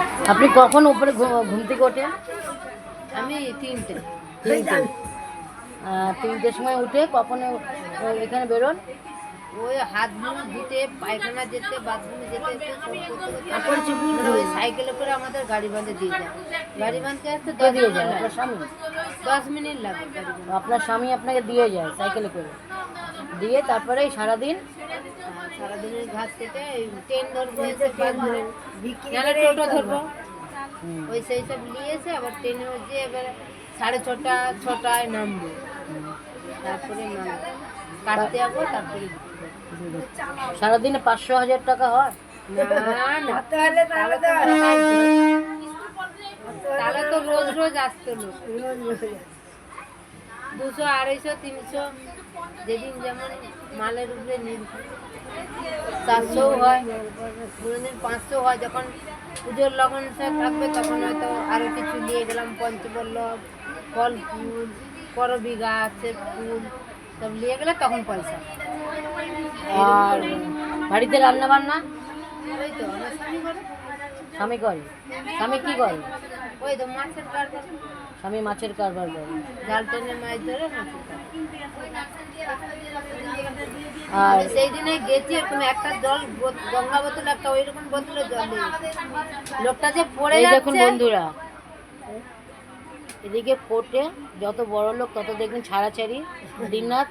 আচ্ছা আপনি কখন উপরে ঘুম থেকে ওঠেন? আমি তিনটে। তিনটে। তিনটের সময় উঠে কখন এখানে বেরোন? ওই হাত মুখ ধুতে পায়খানা যেতে বাথরুমে যেতে তারপরে ওই সাইকেলে করে আমাদের গাড়ি বাঁধে দিয়ে যায়। গাড়ি বাঁধতে আসতে দশ দিয়ে যায়? আপনার স্বামী? দশ মিনিট লাগে আপনার স্বামী আপনাকে দিয়ে যায় সাইকেলে করে। দিয়ে তারপরে সারাদিন সারাদিনের ঘাস কেটে ট্রেন ধরবো এসে টোটো ধরবো। ওই সেই সব নিয়ে এসে আবার ট্রেনে যে এবার সাড়ে ছটা ছটায় নামবো। তারপরে কাটতে যাব তারপরে সারাদিনে পাঁচশো হাজার টাকা হয়? না না। তাহলে তাহলে তো তাহলে তো রোজ রোজ আসতো লোক। দুশো আড়াইশো, তিনশো, যেদিন যেমন মালের উপরে নির্ভর। চারশো হয়, কোনোদিন পাঁচশো হয়। যখন পুজোর লগন থাকবে, তখন হয়তো আরও কিছু নিয়ে গেলাম পঞ্চপল্লব ফল ফুল করবি গাছ ফুল সব নিয়ে গেলে তখন পয়সা। আর বাড়িতে রান্না বান্না ওই তো স্বামী করে। স্বামী করে? স্বামী কি করে? ওই তো মাছের স্বামী মাছের কারবার করে। জাল টেনে মাছ ধরে আর সেই দিনে গেছি এরকম একটা জল গঙ্গা বোতল একটা ওইরকম বোতলে জল। লোকটা যে পড়ে দেখুন বন্ধুরা। এদিকে কোর্টে যত বড় লোক তত দেখুন ছাড়াছাড়ি দিনরাত।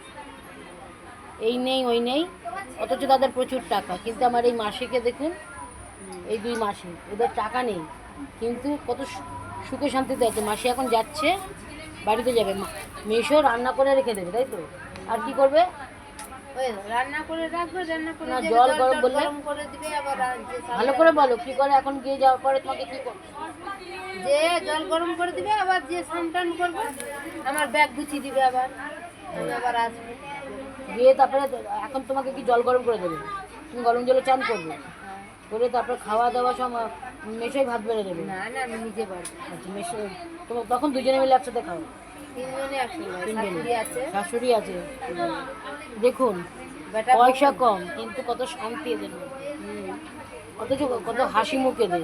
এই নেই ওই নেই। অথচ তাদের প্রচুর টাকা। কিন্তু আমার এই মাসিকে দেখুন এই দুই মাসে। ওদের টাকা নেই। কিন্তু কত সুখে শান্তিতে আছে। মাসি এখন যাচ্ছে বাড়িতে যাবে। মেশো রান্না করে রেখে দেবে তাই তো? আর কি করবে? রান্না করে রাখবে রান্না করে না, জল গরম? করে দিবে আবার সামনে- ভালো করে বলো কি করে এখন গিয়ে যাওয়ার পরে তোমাকে কি করবে যে জল গরম করে দিবে আবার যে স্নান টান করবে আমার ব্যাগ গুছিয়ে দিবে আবার। আমি আবার আসব। গিয়ে তারপরে এখন তোমাকে কি জল গরম করে দেবে? তুমি গরম জলে চান করবে? করে তারপর খাওয়া দাওয়া সব মেশোই ভাত বেড়ে দেবে। না না আমি নিজে পারব আচ্ছা মেশো তোমার তখন দুজনে মিলে একসাথে খাও? তিনজনে আছে। শাশুড়ি আছে। দেখুন পয়সা কম কিন্তু কত শান্তি এদের কত কত হাসি মুখ এদের।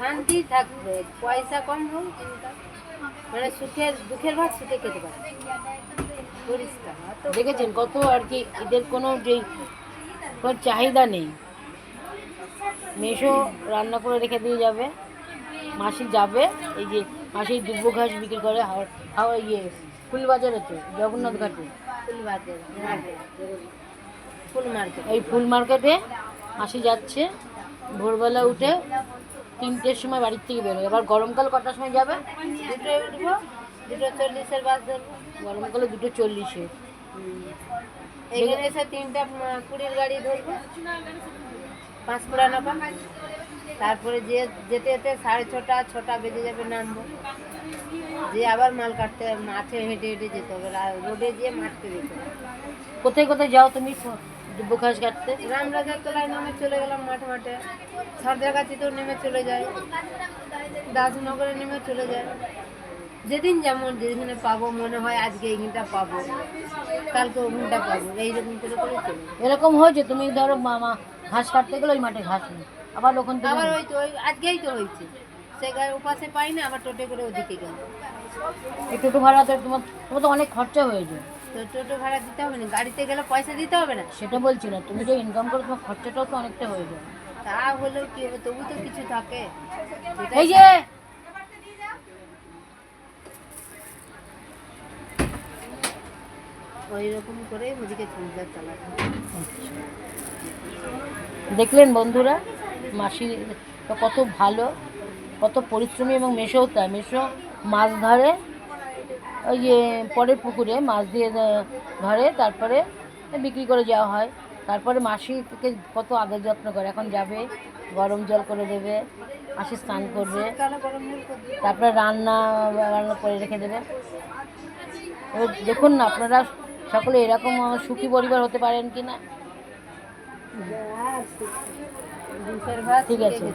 শান্তি থাকবে পয়সা কম হোক। মানে সুখের দুঃখের ভাত সুখে খেতে পারে। দেখেছেন কত আর কি এদের কোনো যেই কোনো চাহিদা নেই। মেশো রান্না করে রেখে দিয়ে যাবে। মাসি যাবে এই যে মাসি দুব্বো ঘাস বিক্রি করে হাওড় হাওড়া ইয়ে ফুলবাজারে তো জগন্নাথ ঘাটে। ফুল মার্কেট। এই ফুল মার্কেটে মাসি যাচ্ছে ভোরবেলা উঠে তিনটের সময় বাড়ির থেকে বেরোয়। এবার গরমকাল কটার সময় যাবে? দুটো উঠবো দুটো চল্লিশের বাস ধরবো। গরমকালে দুটো চল্লিশে। এখানে এসে তিনটা কুড়ির গাড়ি ধরবো। পাঁচ কুড়া নেবা। তারপরে যে যেতে যেতে সাড়ে ছটা ছটা বেজে যাবে নামবো। যে আবার মাল কাটতে মাঠে হেঁটে হেঁটে যেতে হবে রোডে গিয়ে মাঠতে যেতে হবে। কোথায় কোথায় যাও তুমি ঘাস কাটতে রামরাজার তলায় নেমে চলে গেলাম মাঠ মাঠে। মাঠে সারদাগাছিতেও নেমে চলে যায়। দাসনগরে নেমে চলে যায়। যেদিন যেমন যেদিনে পাবো মনে হয় আজকে এইখানটা পাবো কালকে ওখানটা পাবো এইরকম করে করে চলে যায়। এরকম হয়েছে তুমি ধরো মামা ঘাস কাটতে গেলে ওই মাঠে ঘাস নেই। আবার ওখান থেকে আবার ওই তো আজকেই তো হয়েছে। সে গায়ে উপাসে পাই না আবার টোটো করে ওদিকে গেল। এই টোটো ভাড়াতে তোমার তোমার তো অনেক খরচা হয়েছে। তো টোটো ভাড়া দিতে হবে না গাড়িতে গেলে পয়সা দিতে হবে না? সেটা বলছি না তুমি যে ইনকাম করো তোমার খরচাটাও তো অনেকটা হয়ে যাবে। তা হলেও কি হবে তবু তো কিছু থাকে। এই যে করে ওদিকে সংসার চালাতে হয়। দেখলেন বন্ধুরা, মাসি কত ভালো, কত পরিশ্রমী এবং মেশো তাই মেশো মাছ ধরে, ওই যে পরের পুকুরে মাছ দিয়ে ধরে, তারপরে বিক্রি করে যাওয়া হয় তারপরে মাসিকে কত আদর যত্ন করে, এখন যাবে, গরম জল করে দেবে, মাসি স্নান করবে। তারপরে রান্না রান্না করে রেখে দেবে এবার দেখুন না, আপনারা সকলে এরকম সুখী পরিবার হতে পারেন কি না? দুধের ঠিক আছে।